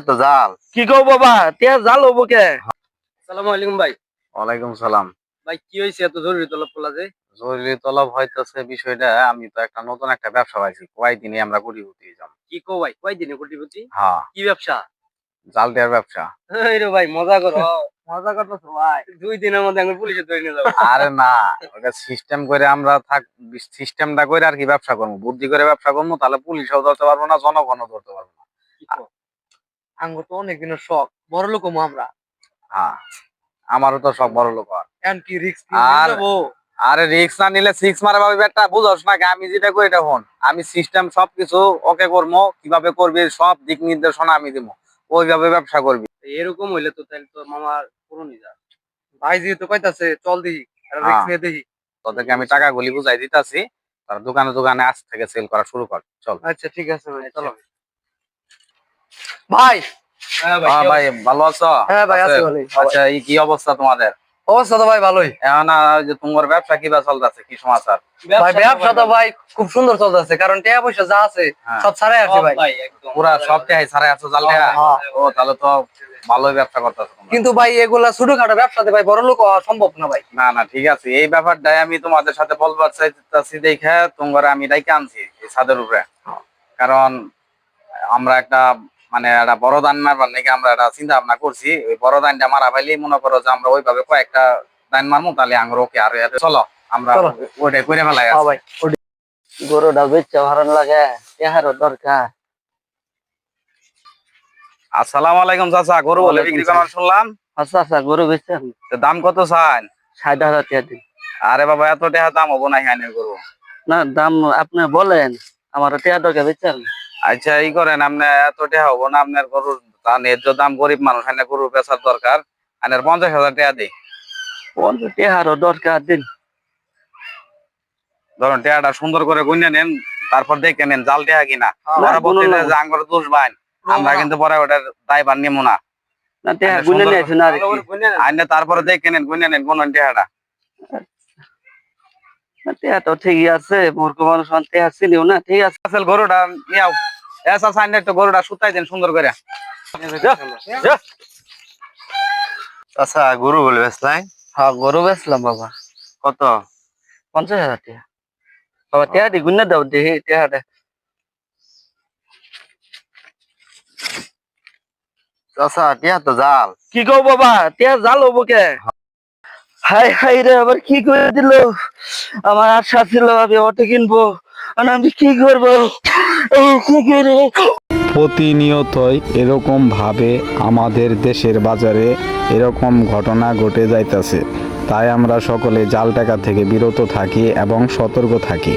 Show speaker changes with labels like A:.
A: তো জাল?
B: কি কও বাবা তিয়া জাল হব কে? সালাম আলাইকুম ভাই।
A: ওয়ালাইকুম সালাম।
B: ভাই কি হয়েছে এত জরুরি তলব যে?
A: জরুরি তলব হইতেছে বিষয়টা আমি তো একটা নতুন একটা ব্যবসা পাইছি কয়েকদিনে আমরা কোটিপতি
B: কি ভাই কয় দিনে কোটিপতি
A: হ্যাঁ।
B: কি ব্যবসা?
A: জাল টিয়ার ব্যবসা।
B: এই রে ভাই মজা করো। মজা করতেছো ভাই। দুই দিনের মধ্যে আমি পুলিশে ধরে নিয়ে যাব।
A: আরে না ওটা সিস্টেম করে আমরা থাক সিস্টেমটা করে আর কি ব্যবসা করব। বুদ্ধি করে ব্যবসা করব তাহলে পুলিশও ধরতে পারব না জনগণও ধরতে পারব না?
B: আঙ্গুর তো অনেক দিনের শখ বড় লোক আমরা।
A: হ্যাঁ আমারও তো সব বড় লোক।
B: এন কি রিস্ক
A: আর- আরে রিক্স না নিলে সিক্স মারে ভাবি বেটা বুঝোস না আমি যেটা করি এটা হন আমি সিস্টেম সবকিছু ওকে করব কীভাবে করবি সব দিক নির্দেশনা আমি দিব ওইভাবে ব্যবসা করবি।
B: এরকম হইলে তো তাহলে তো মামার পুরনি যা ভাই যেহেতু কইতাছে চল দেখি রিস্ক
A: হ্যাঁ।
B: নিয়ে দেখি।
A: তোদেরকে আমি টাকা গুলি বুঝাই দিতাছি তারা দোকানে দোকানে আজ থেকে সেল করা শুরু কর চল।
B: আচ্ছা ঠিক আছে ভাই চলো। ভাই। হ্যাঁ
A: হ্যাঁ ভাই ভালো আছো?
B: হ্যাঁ ভাই
A: আছে?
B: ভালোই।
A: আচ্ছা এই কি অবস্থা তোমাদের?
B: অবস্থা তো ভাই ভালোই।
A: এখন যে তোমার ব্যবসা কিবা চলতেছে কি সমাচার?
B: ভাই ব্যবসা তো ভাই খুব সুন্দর চলতেছে কারণ টাকা পয়সা যা আছে
A: হ্যাঁ।
B: সব ছাড়াই আছে ভাই।
A: পুরা সব টাই সারা আছো জাল টাকা?
B: হ্যাঁ।
A: ও তাহলে তো ভালোই ব্যবসা করতেছো।
B: কিন্তু ভাই এগুলা ছোটখাটো ব্যবসাতে ভাই বড় লোক সম্ভব না ভাই।
A: না না ঠিক আছে। এই ব্যাপারটাই আমি তোমাদের সাথে বলবার চাইতেছি দেখে তোমার আমি ডাইকে আনছি এই ছাদের উপরে। কারণ আমরা একটা মানে একটা বড় দান মারবার নাকি আমরা একটা চিন্তা ভাবনা করছি ওই বড় দানটা মারা পাইলে মনে করো যে আমরা ওইভাবে কয়েকটা দান মারবো তাহলে আঙ্গুর ওকে আর চলো আমরা। ওইটাই করে ফেলাই
B: হ্যাঁ গরুটা লাগে এহারও দরকার।
A: আসসালামু আলাইকুম চাচা গরু বলে বিক্রি করার শুনলাম
B: আচ্ছা আচ্ছা গরু বেচছেন
A: দাম কত চান?
B: ষাট হাজার টাকা দিন।
A: আরে বাবা এত টাকা দাম হব না হ্যাঁ গরু।
B: না দাম আপনি বলেন আমার টাকা দরকার বেচছেন
A: আচ্ছা এই করেন আপনি এত টাকা হব না আপনার গরুর তা ন্যায্য দাম গরিব মানুষ এনে গরু বেচার দরকার আপনার পঞ্চাশ হাজার টাকা দিই।
B: পঞ্চাশ টাকারও দরকার দিন।
A: ধরুন টাকাটা সুন্দর করে গুনে নেন তারপর দেখে নেন জাল টাকা কিনা। পরবর্তীতে যে আঙ্গুর দোষ বাইন আমরা কিন্তু পরে ওটার দায়ভার নিবো না। তারপরে দেখে নেন গুনে নেন কোন টাকাটা
B: না, তো ঠিকই আছে মূর্খ মানুষ আমার ছিলিও না ঠিক আছে।
A: আসল গরুটা নিয়াও। এসা সাইন একটু গরুটা সুতাই দেন সুন্দর করে।
C: আচ্ছা গরু বলে বেসলাই
B: হ্যাঁ গরু বাবা।
C: কত?
B: পঞ্চাশ হাজার টাকা। বাবা টাকা দি দাও
C: আচ্ছা টিয়া তো জাল।
B: কি কও বাবা জাল হব কে? হাই হাই রে, আবার কি করে দিল? আমার আশা ছিল আমি অটো কিনবো, আর আমি কি করব? কি করে?
D: প্রতিনিয়তই এরকম ভাবে আমাদের দেশের বাজারে এরকম ঘটনা ঘটে যাইতেছে। তাই আমরা সকলে জাল টাকা থেকে বিরত থাকি এবং সতর্ক থাকি।